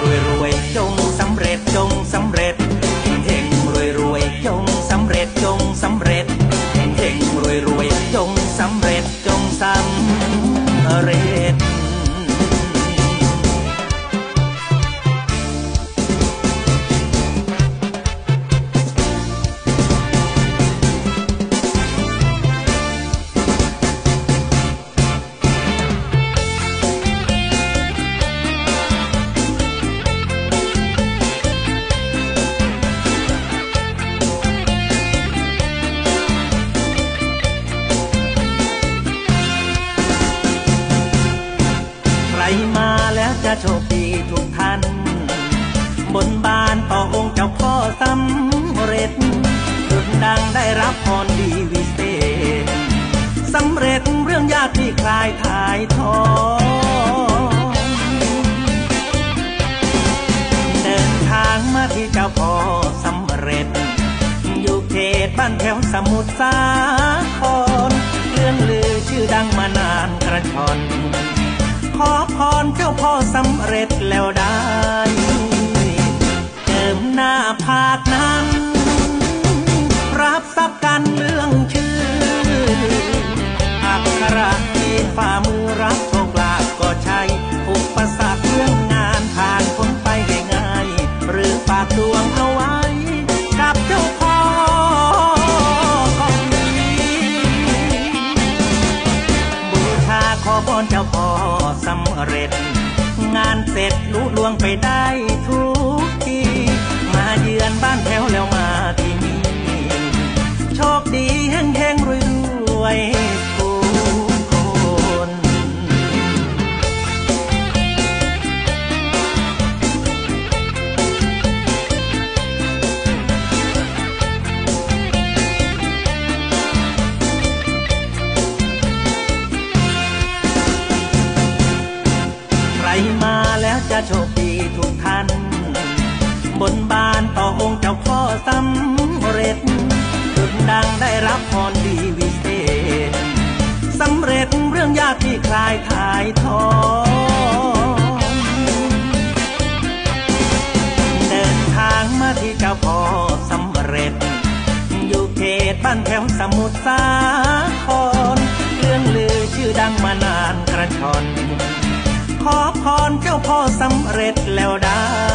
รวยรวยจงสำเร็จจงสำเร็จเฮงรวยรวยจงสำเร็จจงสำเร็จเฮงรวยรวยจงสำเร็จจงสำเร็จ แล้วจะโชคดีทุกท่าน บนบานต่อองค์เจ้าพ่อสำเร็จดุดดังได้รับพรดีวิเศษสำเร็จเรื่องยากที่คลายถ่ายทอดเดินทางมาที่เจ้าพ่อสำเร็จ อยู่เขตบ้านแถวสมุทรสาครเรื่องลือชื่อดังมานานกระชอน ขอพรเจ้าพ่อสำเร็จแล้วได้ เร็จ งานเสร็จลุล่วงไปได้ทุก โชคดีทุกท่าน บนบานต่อองค์เจ้าพ่อสำเร็จดุดดังได้รับพรดีวิเศษสำเร็จเรื่องยากที่คลายถ่ายทอดเดินทางมาที่เจ้าพ่อสำเร็จ อยู่เขตบ้านแถวสมุทรสาครเรื่องลือชื่อดังมานานกระชอน เจ้าพ่อสำเร็จแล้วได้